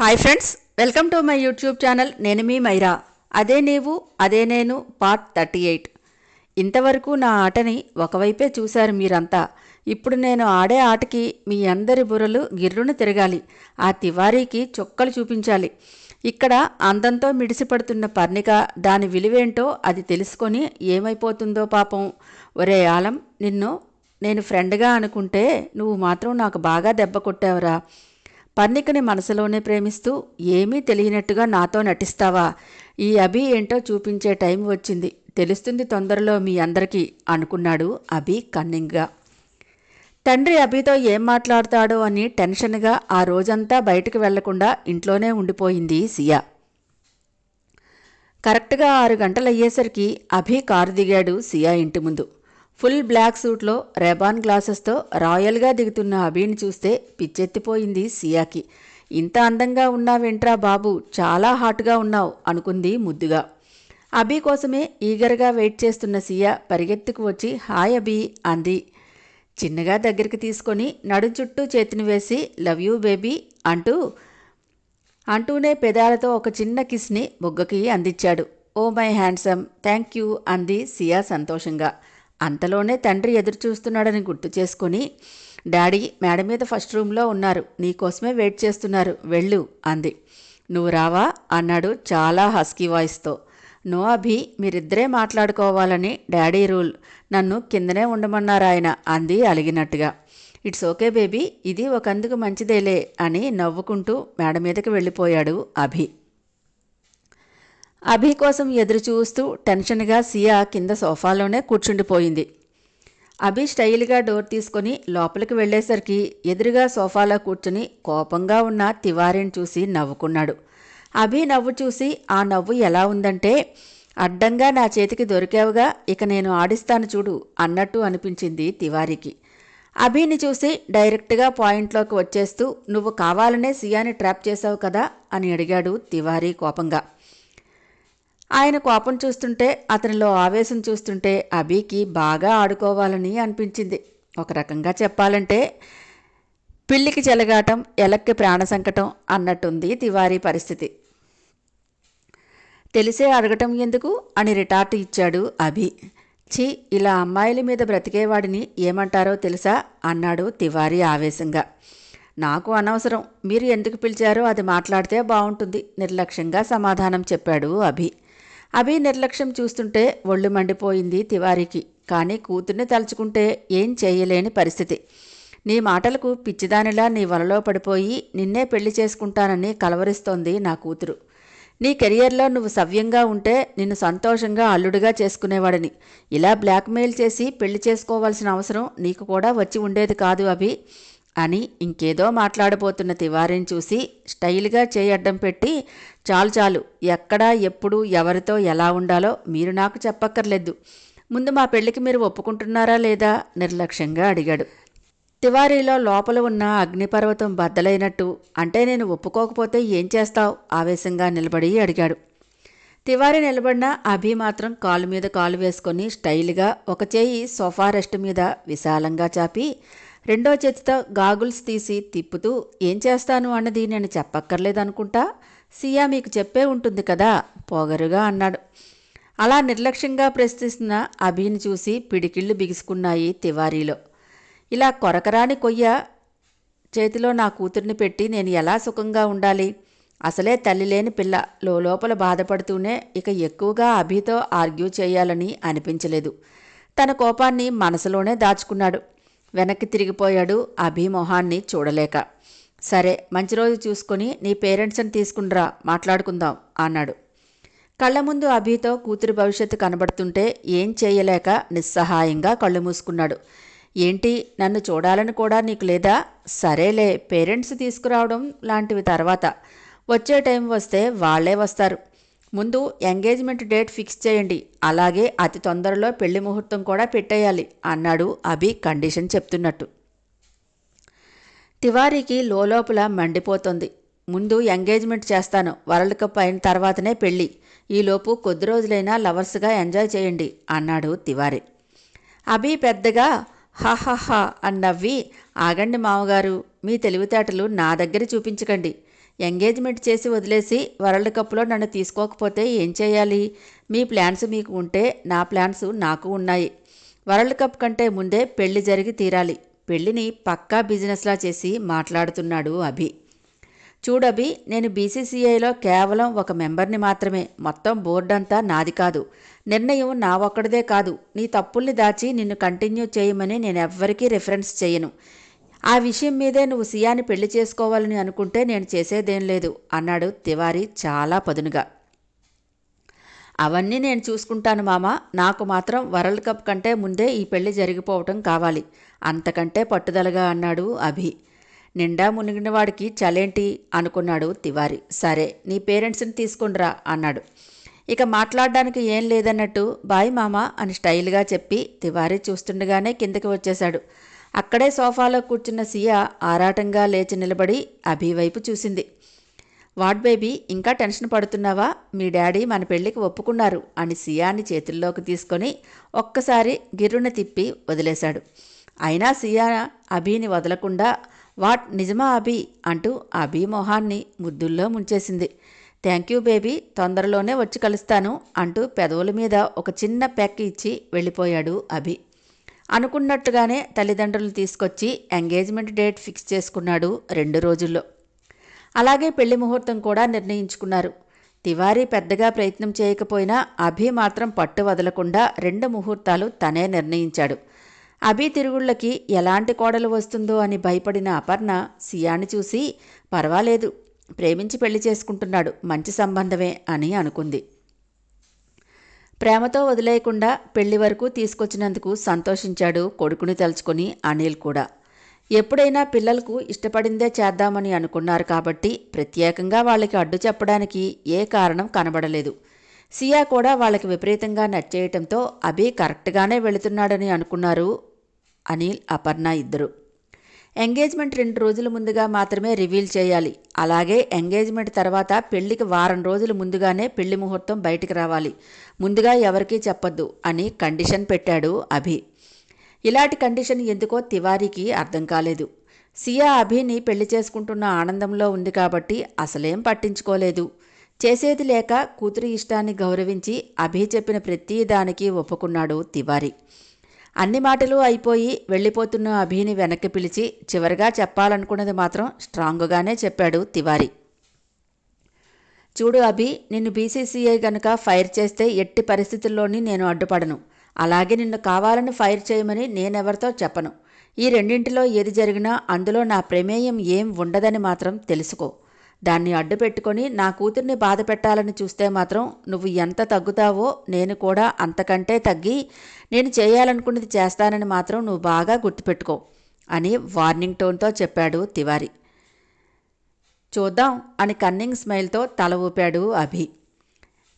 Hi friends welcome to my YouTube channel నేను మీ మైరా. అదే నీవు అదే నేను పార్ట్ థర్టీ ఎయిట్ ఇంతవరకు నా ఆటని ఒకవైపే చూశారు మీరంతా. ఇప్పుడు నేను ఆడే ఆటకి మీ అందరి బుర్రలు గిర్రును తిరగాలి. ఆ తివారీకి చొక్కలు చూపించాలి. ఇక్కడ అందంతో మిడిసిపడుతున్న పర్ణిక దాని విలువేంటో అది తెలుసుకొని ఏమైపోతుందో పాపం. ఒరే ఆలం నిన్ను నేను ఫ్రెండ్గా అనుకుంటే నువ్వు మాత్రం నాకు బాగా దెబ్బ కొట్టావురా. పర్ణికని మనసులోనే ప్రేమిస్తూ ఏమీ తెలియనట్టుగా నాతో నటిస్తావా? ఈ అభి ఏంటో చూపించే టైం వచ్చింది. తెలుస్తుంది తొందరలో మీ అందరికీ అనుకున్నాడు అభి కన్నింగ్గా. తండ్రి అభితో ఏం మాట్లాడతాడో అని టెన్షన్గా ఆ రోజంతా బయటకు వెళ్ళకుండా ఇంట్లోనే ఉండిపోయింది సియా. కరెక్ట్గా ఆరు గంటలు అయ్యేసరికి అభి కారు దిగాడు సియా ఇంటి ముందు. ఫుల్ బ్లాక్ సూట్లో రెబాన్ గ్లాసెస్తో రాయల్గా దిగుతున్న అభిని చూస్తే పిచ్చెత్తిపోయింది సియాకి. ఇంత అందంగా ఉన్నావేంట్రా బాబు? చాలా హాట్గా ఉన్నావు అనుకుంది ముద్దుగా. అభి కోసమే ఈగర్గా వెయిట్ చేస్తున్న సియా పరిగెత్తుకు వచ్చి హాయ్ అభి అంది. చిన్నగా దగ్గరికి తీసుకొని నడు చుట్టూ చేతిని వేసి లవ్ యూ బేబీ అంటూ అంటూనే పెదాలతో ఒక చిన్న కిస్ని బుగ్గకి అందించాడు. Oh my handsome thank you అంది సియా సంతోషంగా. అంతలోనే తండ్రి ఎదురు చూస్తున్నాడని గుర్తు చేసుకొని డాడీ మేడ మీద ఫస్ట్ రూమ్లో ఉన్నారు. నీకోసమే వెయిట్ చేస్తున్నారు. వెళ్ళు అంది. నువ్వు రావా? అన్నాడు చాలా హస్కీ వాయిస్తో. నో అభి మీరిద్దరే మాట్లాడుకోవాలని డాడీ రూల్. నన్ను కిందనే ఉండమన్నారు ఆయన అంది అలిగినట్టుగా. ఇట్స్ ఓకే బేబీ ఇది ఒకందుకు మంచిదేలే అని నవ్వుకుంటూ మేడ మీదకి వెళ్ళిపోయాడు అభి. అభి కోసం ఎదురు చూస్తూ టెన్షన్గా సియా కింద సోఫాలోనే కూర్చుండిపోయింది. అభి స్టైల్గా డోర్ తీసుకొని లోపలికి వెళ్ళేసరికి ఎదురుగా సోఫాలో కూర్చుని కోపంగా ఉన్న తివారీని చూసి నవ్వుకున్నాడు. అభి నవ్వు చూసి ఆ నవ్వు ఎలా ఉందంటే అడ్డంగా నా చేతికి దొరికావుగా ఇక నేను ఆడిస్తాను చూడు అన్నట్టు అనిపించింది తివారీకి. అభిని చూసి డైరెక్ట్గా పాయింట్లోకి వచ్చేస్తూ నువ్వు కావాలనే సియాని ట్రాప్ చేశావు కదా అని అడిగాడు తివారీ కోపంగా. ఆయన కోపం చూస్తుంటే అతనిలో ఆవేశం చూస్తుంటే అభికి బాగా ఆడుకోవాలని అనిపించింది. ఒక రకంగా చెప్పాలంటే పిల్లికి చెలగాటం ఎలక్కి ప్రాణ సంకటం అన్నట్టుంది తివారీ పరిస్థితి. తెలిసే అడగటం ఎందుకు? అని రిటార్ట్ ఇచ్చాడు అభి. ఛీ ఇలా అమ్మాయిల మీద బ్రతికేవాడిని ఏమంటారో తెలుసా? అన్నాడు తివారీ ఆవేశంగా. నాకు అనవసరం. మీరు ఎందుకు పిలిచారో అది మాట్లాడితే బాగుంటుంది నిర్లక్ష్యంగా సమాధానం చెప్పాడు అభి. అభి నిర్లక్ష్యం చూస్తుంటే ఒళ్ళు మండిపోయింది తివారీకి. కానీ కూతుర్ని తలుచుకుంటే ఏం చేయలేని పరిస్థితి. నీ మాటలకు పిచ్చిదానిలా నీ వలలో పడిపోయి నిన్నే పెళ్ళి చేసుకుంటానని కలవరిస్తోంది నా కూతురు. నీ కెరియర్లో నువ్వు సవ్యంగా ఉంటే నిన్ను సంతోషంగా అల్లుడిగా చేసుకునేవాడిని. ఇలా బ్లాక్మెయిల్ చేసి పెళ్ళి చేసుకోవాల్సిన అవసరం నీకు కూడా వచ్చి ఉండేది కాదు అభి. అని ఇంకేదో మాట్లాడబోతున్న తివారిని చూసి స్టైల్గా చేయడ్డం పెట్టి చాలు చాలు. ఎక్కడా ఎప్పుడు ఎవరితో ఎలా ఉండాలో మీరు నాకు చెప్పక్కర్లేదు. ముందు మా పెళ్ళికి మీరు ఒప్పుకుంటున్నారా లేదా? నిర్లక్ష్యంగా అడిగాడు. తివారీలో లోపల ఉన్న అగ్నిపర్వతం బద్దలైనట్టు అంటే నేను ఒప్పుకోకపోతే ఏం చేస్తావు? ఆవేశంగా నిలబడి అడిగాడు. తివారీ నిలబడిన అభి మాత్రం కాలు మీద కాలు వేసుకొని స్టైల్గా ఒక చేయి సోఫా రెస్ట్ మీద విశాలంగా చాపి రెండో చేతితో గాగుల్స్ తీసి తిప్పుతూ ఏం చేస్తాను అన్నది నేను చెప్పక్కర్లేదనుకుంటా? సియా మీకు చెప్పే ఉంటుంది కదా? పొగరుగా అన్నాడు. అలా నిర్లక్ష్యంగా ప్రశ్నిస్తున్న అభిని చూసి పిడికిళ్ళు బిగుసుకున్నాయి తివారీలో. ఇలా కొరకరాని కొయ్య చేతిలో నా కూతుర్ని పెట్టి నేను ఎలా సుఖంగా ఉండాలి? అసలే తల్లి లేని పిల్ల. లోపల బాధపడుతూనే ఇక ఎక్కువగా అభితో ఆర్గ్యూ చేయాలని అనిపించలేదు. తన కోపాన్ని మనసులోనే దాచుకున్నాడు. వెనక్కి తిరిగిపోయాడు అభి మొహాన్ని చూడలేక. సరే మంచి రోజు చూసుకొని నీ పేరెంట్స్ని తీసుకునిరా మాట్లాడుకుందాం అన్నాడు. కళ్ళ ముందు అభితో కూతురి భవిష్యత్తు కనబడుతుంటే ఏం చేయలేక నిస్సహాయంగా కళ్ళు మూసుకున్నాడు. ఏంటి నన్ను చూడాలని కూడా నీకు లేదా? సరేలే పేరెంట్స్ తీసుకురావడం లాంటివి తర్వాత. వచ్చే టైం వస్తే వాళ్ళే వస్తారు. ముందు ఎంగేజ్మెంట్ డేట్ ఫిక్స్ చేయండి. అలాగే అతి తొందరలో పెళ్ళి ముహూర్తం కూడా పెట్టేయాలి అన్నాడు అభి కండిషన్ చెప్తున్నట్టు. తివారీకి లోపల మండిపోతుంది. ముందు ఎంగేజ్మెంట్ చేస్తాను. వరల్డ్ కప్ అయిన తర్వాతనే పెళ్ళి. ఈలోపు కొద్ది రోజులైనా లవర్స్గా ఎంజాయ్ చేయండి అన్నాడు తివారీ. అభి పెద్దగా హాహాహా అని నవ్వి ఆగండి మామగారు మీ తెలివితేటలు నా దగ్గర చూపించకండి. ఎంగేజ్మెంట్ చేసి వదిలేసి వరల్డ్ కప్లో నన్ను తీసుకోకపోతే ఏం చేయాలి? మీ ప్లాన్స్ మీకు ఉంటే నా ప్లాన్స్ నాకు ఉన్నాయి. వరల్డ్ కప్ కంటే ముందే పెళ్ళి జరిగి తీరాలి. పెళ్ళిని పక్కా బిజినెస్లా చేసి మాట్లాడుతున్నాడు అభి. చూడభి నేను బీసీసీఐలో కేవలం ఒక మెంబర్ని మాత్రమే. మొత్తం బోర్డు అంతా నాది కాదు. నిర్ణయం నా ఒక్కడిదే కాదు. నీ తప్పుల్ని దాచి నిన్ను కంటిన్యూ చేయమని నేను ఎవ్వరికీ రిఫరెన్స్ చేయను. ఆ విషయం మీదే నువ్వు సియాని పెళ్ళి చేసుకోవాలని అనుకుంటే నేను చేసేదేం లేదు అన్నాడు తివారీ చాలా పదునుగా. అవన్నీ నేను చూసుకుంటాను మామ. నాకు మాత్రం వరల్డ్ కప్ కంటే ముందే ఈ పెళ్ళి జరిగిపోవటం కావాలి. అంతకంటే పట్టుదలగా అన్నాడు అభి. నిండా మునిగినవాడికి చలేంటి అనుకున్నాడు తివారి. సరే నీ పేరెంట్స్ని తీసుకుండ్రా అన్నాడు. ఇక మాట్లాడడానికి ఏం లేదన్నట్టు బాయ్ మామ అని స్టైల్గా చెప్పి తివారీ చూస్తుండగానే కిందకి వచ్చేశాడు. అక్కడే సోఫాలో కూర్చున్న సియా ఆరాటంగా లేచి నిలబడి అభి వైపు చూసింది. వాడ్ బేబీ ఇంకా టెన్షన్ పడుతున్నావా? మీ డాడీ మన పెళ్ళికి ఒప్పుకున్నారు అని సియాని చేతుల్లోకి తీసుకొని ఒక్కసారి గిర్రున తిప్పి వదిలేశాడు. అయినా సియా అభిని వదలకుండా వాట్ నిజమా అభి? అంటూ అభి మొహాన్ని ముద్దుల్లో ముంచేసింది. థ్యాంక్ యూ బేబీ తొందరలోనే వచ్చి కలుస్తాను అంటూ పెదవుల మీద ఒక చిన్న పెక్ ఇచ్చి వెళ్ళిపోయాడు అభి. అనుకున్నట్టుగానే తల్లిదండ్రులు తీసుకొచ్చి ఎంగేజ్మెంట్ డేట్ ఫిక్స్ చేసుకున్నాడు రెండు రోజుల్లో. అలాగే పెళ్ళి ముహూర్తం కూడా నిర్ణయించుకున్నారు. తివారీ పెద్దగా ప్రయత్నం చేయకపోయినా అభి మాత్రం పట్టు వదలకుండా రెండు ముహూర్తాలు తనే నిర్ణయించాడు. అభి తిరుగుళ్ళకి ఎలాంటి కోడలు వస్తుందో అని భయపడిన అపర్ణ సియాని చూసి పర్వాలేదు ప్రేమించి పెళ్ళి చేసుకుంటున్నాడు మంచి సంబంధమే అని అనుకుంది. ప్రేమతో వదిలేయకుండా పెళ్ళి వరకు తీసుకొచ్చినందుకు సంతోషించాడు కొడుకుని తలుచుకుని అనిల్ కూడా. ఎప్పుడైనా పిల్లలకు ఇష్టపడిందే చేద్దామని అనుకున్నారు కాబట్టి ప్రత్యేకంగా వాళ్ళకి అడ్డు చెప్పడానికి ఏ కారణం కనబడలేదు. సియా కూడా వాళ్ళకి విపరీతంగా నచ్చేయటంతో అభి కరెక్ట్గానే వెళుతున్నాడని అనుకున్నారు అనిల్ అపర్ణ ఇద్దరు. ఎంగేజ్మెంట్ రెండు రోజుల ముందుగా మాత్రమే రివీల్ చేయాలి. అలాగే ఎంగేజ్మెంట్ తర్వాత పెళ్ళికి వారం రోజులు ముందుగానే పెళ్ళి ముహూర్తం బయటికి రావాలి. ముందుగా ఎవరికీ చెప్పొద్దు అని కండిషన్ పెట్టాడు అభి. ఇలాంటి కండిషన్ ఎందుకో తివారీకి అర్థం కాలేదు. సియా అభిని పెళ్ళి చేసుకుంటున్న ఆనందంలో ఉంది కాబట్టి అసలేం పట్టించుకోలేదు. చేసేది లేక కూతురి ఇష్టాన్ని గౌరవించి అభి చెప్పిన ప్రతి దానికి ఒప్పుకున్నాడు తివారీ. అన్ని మాటలు అయిపోయి వెళ్ళిపోతున్న అభిని వెనక్కి పిలిచి చివరిగా చెప్పాలనుకున్నది మాత్రం స్ట్రాంగ్గానే చెప్పాడు తివారీ. చూడు అభి నిన్ను బీసీసీఐ గనుక ఫైర్ చేస్తే ఎట్టి పరిస్థితుల్లోని నేను అడ్డుపడను. అలాగే నిన్ను కావాలని ఫైర్ చేయమని నేనెవరితో చెప్పను. ఈ రెండింటిలో ఏది జరిగినా అందులో నా ప్రమేయం ఏం ఉండదని మాత్రం తెలుసుకో. దాన్ని అడ్డు పెట్టుకొని నా కూతుర్ని బాధ పెట్టాలని చూస్తే మాత్రం నువ్వు ఎంత తగ్గుతావో నేను కూడా అంతకంటే తగ్గి నేను చేయాలనుకున్నది చేస్తానని మాత్రం నువ్వు బాగా గుర్తుపెట్టుకో అని వార్నింగ్ టోన్తో చెప్పాడు తివారి. చూద్దాం అని కన్నింగ్ స్మైల్తో తల ఊపాడు అభి.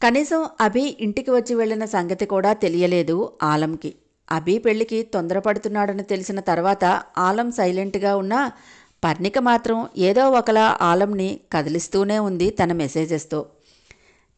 కనీసం అభి ఇంటికి వచ్చి వెళ్ళిన సంగతి కూడా తెలియలేదు ఆలంకి. అభి పెళ్ళికి తొందరపడుతున్నాడని తెలిసిన తర్వాత ఆలం సైలెంట్గా ఉన్నా పర్ణిక మాత్రం ఏదో ఒకలా ఆలంని కదిలిస్తూనే ఉంది తన మెసేజెస్తో.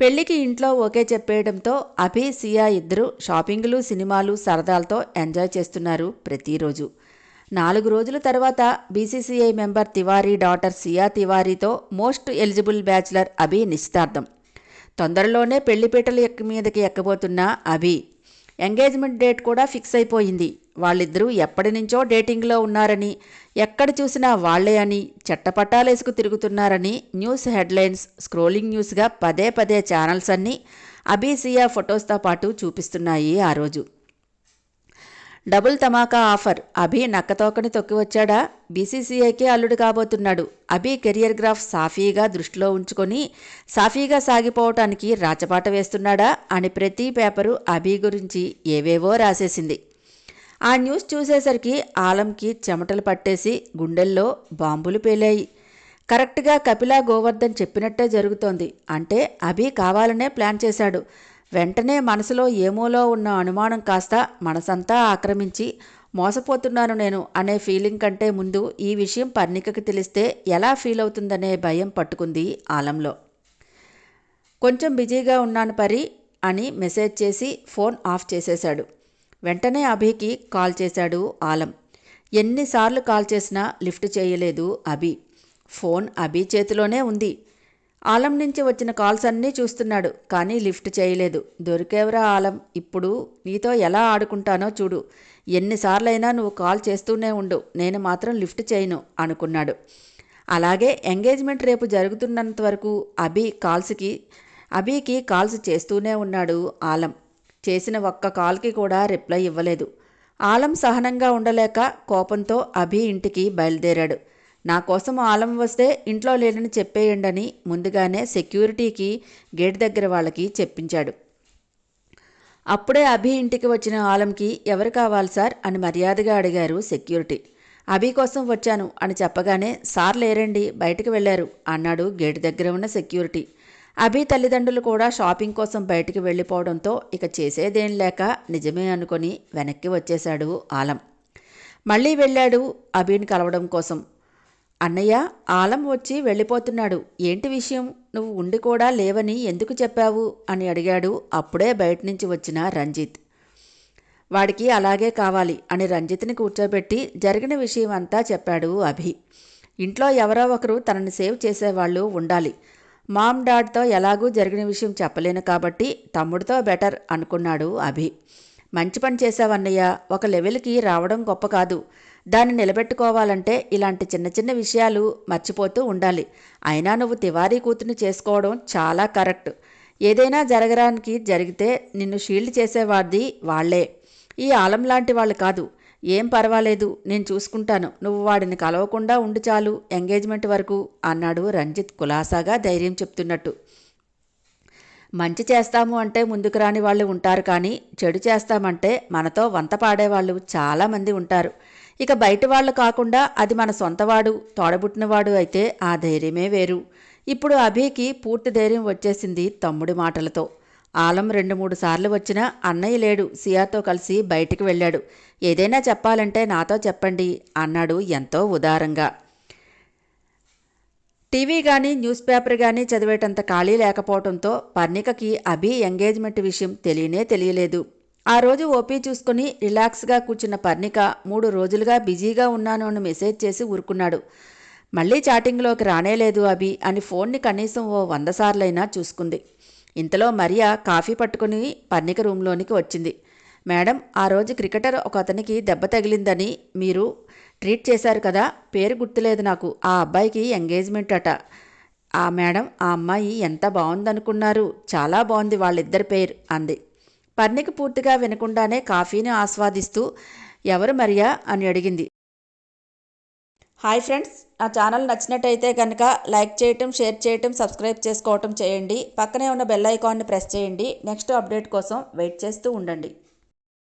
పెళ్ళికి ఇంట్లో ఓకే చెప్పేయడంతో అభి సియా ఇద్దరు షాపింగ్లు సినిమాలు సరదాలతో ఎంజాయ్ చేస్తున్నారు ప్రతిరోజు. నాలుగు రోజుల తర్వాత BCCI member Tiwari daughter Siya తివారీతో most eligible bachelor Abhi నిశ్చితార్థం. తొందరలోనే పెళ్ళిపీటల ఎక్క మీదకి ఎక్కబోతున్న అభి. ఎంగేజ్మెంట్ డేట్ కూడా ఫిక్స్ అయిపోయింది. వాళ్ళిద్దరూ ఎప్పటి నుంచో డేటింగ్లో ఉన్నారని ఎక్కడ చూసినా వాళ్ళే అని చెట్టపట్టాలేసుకు తిరుగుతున్నారని న్యూస్ హెడ్లైన్స్ స్క్రోలింగ్ న్యూస్గా పదే పదే ఛానల్స్ అన్నీ అబీసియా ఫొటోస్తో పాటు చూపిస్తున్నాయి ఆ రోజు. Double తమాకా offer. అభి నక్కతోకని తొక్కి వచ్చాడా? బీసీసీఐకే అల్లుడు కాబోతున్నాడు. అభి కెరియర్ గ్రాఫ్ సాఫీగా దృష్టిలో ఉంచుకొని సాఫీగా సాగిపోవటానికి రాచపాట వేస్తున్నాడా? అని ప్రతి పేపరు అభి గురించి ఏవేవో రాసేసింది. ఆ న్యూస్ చూసేసరికి ఆలంకి చెమటలు పట్టేసి గుండెల్లో బాంబులు పేలాయి. కరెక్ట్గా కపిలా గోవర్ధన్ చెప్పినట్టే జరుగుతోంది. అంటే అభి కావాలనే ప్లాన్ చేశాడు. వెంటనే మనసులో ఏమోలో ఉన్న అనుమానం కాస్త మనసంతా ఆక్రమించి మోసపోతున్నాను నేను అనే ఫీలింగ్ కంటే ముందు ఈ విషయం పర్ణికకి తెలిస్తే ఎలా ఫీల్ అవుతుందనే భయం పట్టుకుంది ఆలంలో. కొంచెం బిజీగా ఉన్నాను పరి అని మెసేజ్ చేసి ఫోన్ ఆఫ్ చేసేశాడు. వెంటనే అభికి కాల్ చేశాడు ఆలం. ఎన్నిసార్లు కాల్ చేసినా లిఫ్ట్ చేయలేదు అభి. ఫోన్ అభి చేతిలోనే ఉంది. ఆలం నుంచి వచ్చిన కాల్స్ అన్నీ చూస్తున్నాడు కానీ లిఫ్ట్ చేయలేదు. దొరికేవరా ఆలం? ఇప్పుడు నీతో ఎలా ఆడుకుంటానో చూడు. ఎన్నిసార్లైనా నువ్వు కాల్ చేస్తూనే ఉండు నేను మాత్రం లిఫ్ట్ చేయను అనుకున్నాడు. అలాగే ఎంగేజ్మెంట్ రేపు జరుగుతున్నంత వరకు అభి కాల్స్కి అభికి కాల్స్ చేస్తూనే ఉన్నాడు ఆలం. చేసిన ఒక్క కాల్కి కూడా రిప్లై ఇవ్వలేదు. ఆలం సహనంగా ఉండలేక కోపంతో అభి ఇంటికి బయలుదేరాడు. నా కోసం ఆలం వస్తే ఇంట్లో లేనని చెప్పేయండని ముందుగానే సెక్యూరిటీకి గేట్ దగ్గర వాళ్ళకి చెప్పించాడు. అప్పుడే అభి ఇంటికి వచ్చిన ఆలంకి ఎవరు కావాలి సార్ అని మర్యాదగా అడిగారు సెక్యూరిటీ. అభి కోసం వచ్చాను అని చెప్పగానే సార్ లేరండి బయటకు వెళ్ళారు అన్నాడు గేట్ దగ్గర ఉన్న సెక్యూరిటీ. అభి తల్లిదండ్రులు కూడా షాపింగ్ కోసం బయటికి వెళ్ళిపోవడంతో ఇక చేసేదేం లేక నిజమే అనుకొని వెనక్కి వచ్చేశాడు ఆలం. మళ్ళీ వెళ్ళాడు అభిని కలవడం కోసం. అన్నయ్య ఆలం వచ్చి వెళ్ళిపోతున్నాడు. ఏంటి విషయం? నువ్వు ఉండి కూడా లేవని ఎందుకు చెప్పావు? అని అడిగాడు అప్పుడే బయట నుంచి వచ్చిన రంజిత్. వాడికి అలాగే కావాలి అని రంజిత్ని కూర్చోబెట్టి జరిగిన విషయం అంతా చెప్పాడు అభి. ఇంట్లో ఎవరో ఒకరు తనని సేవ్ చేసేవాళ్ళు ఉండాలి. మామ్ డాడ్తో ఎలాగూ జరిగిన విషయం చెప్పలేను కాబట్టి తమ్ముడితో బెటర్ అనుకున్నాడు అభి. మంచి పని చేశావన్నయ్య ఒక లెవెల్కి రావడం గొప్ప కాదు. దాన్ని నిలబెట్టుకోవాలంటే ఇలాంటి చిన్న చిన్న విషయాలు మర్చిపోతూ ఉండాలి. అయినా నువ్వు తివారీ కూతుని చేసుకోవడం చాలా కరెక్ట్. ఏదైనా జరగడానికి జరిగితే నిన్ను షీల్డ్ చేసేవాడిది వాళ్ళే. ఈ ఆలం లాంటి వాళ్ళు కాదు. ఏం పర్వాలేదు నేను చూసుకుంటాను. నువ్వు వాడిని కలవకుండా ఉండు చాలు ఎంగేజ్మెంట్ వరకు అన్నాడు రంజిత్ కులాసాగా ధైర్యం చెప్తున్నట్టు. మంచి చేస్తాము అంటే ముందుకు రాని వాళ్ళు ఉంటారు కానీ చెడు చేస్తామంటే మనతో వంత పాడేవాళ్ళు చాలామంది ఉంటారు. ఇక బయట వాళ్ళు కాకుండా అది మన సొంతవాడు తోడబుట్టినవాడు అయితే ఆ ధైర్యమే వేరు. ఇప్పుడు అభికి పూర్తి ధైర్యం వచ్చేసింది తమ్ముడి మాటలతో. ఆలం రెండు మూడు సార్లు వచ్చినా అన్నయ్య లేడు. సియాతో కలిసి బయటికి వెళ్ళాడు. ఏదైనా చెప్పాలంటే నాతో చెప్పండి అన్నాడు ఎంతో ఉదారంగా. టీవీ కానీ న్యూస్ పేపర్ కానీ చదివేటంత ఖాళీ లేకపోవడంతో పర్ణికకి అభి ఎంగేజ్మెంట్ విషయం తెలియనే తెలియలేదు. ఆ రోజు ఓపీ చూసుకుని రిలాక్స్గా కూర్చున్న పర్ణిక మూడు రోజులుగా బిజీగా ఉన్నాను అని మెసేజ్ చేసి ఊరుకున్నాడు. మళ్ళీ చాటింగ్లోకి రానేలేదు అభి అని ఫోన్ని కనీసం ఓ వంద సార్లైనా చూసుకుంది. ఇంతలో మరియా కాఫీ పట్టుకుని పర్ణిక రూంలోనికి వచ్చింది. మేడం ఆ రోజు క్రికెటర్ ఒక అతనికి దెబ్బ తగిలిందని మీరు ట్రీట్ చేశారు కదా పేరు గుర్తులేదు నాకు. ఆ అబ్బాయికి ఎంగేజ్మెంట్ అట. ఆ మేడం ఆ అమ్మాయి ఎంత బాగుందనుకున్నారు. చాలా బాగుంది వాళ్ళిద్దరి పేరు అంది. పర్ణిక పూర్తిగా వినకుండానే కాఫీని ఆస్వాదిస్తూ ఎవరు మరియా? అని అడిగింది. హాయ్ ఫ్రెండ్స్ నా ఛానల్ నచ్చినట్టయితే కనుక లైక్ చేయటం షేర్ చేయటం సబ్స్క్రైబ్ చేసుకోవటం చేయండి. పక్కనే ఉన్న బెల్ ఐకాన్ని ప్రెస్ చేయండి. నెక్స్ట్ అప్డేట్ కోసం వెయిట్ చేస్తూ ఉండండి.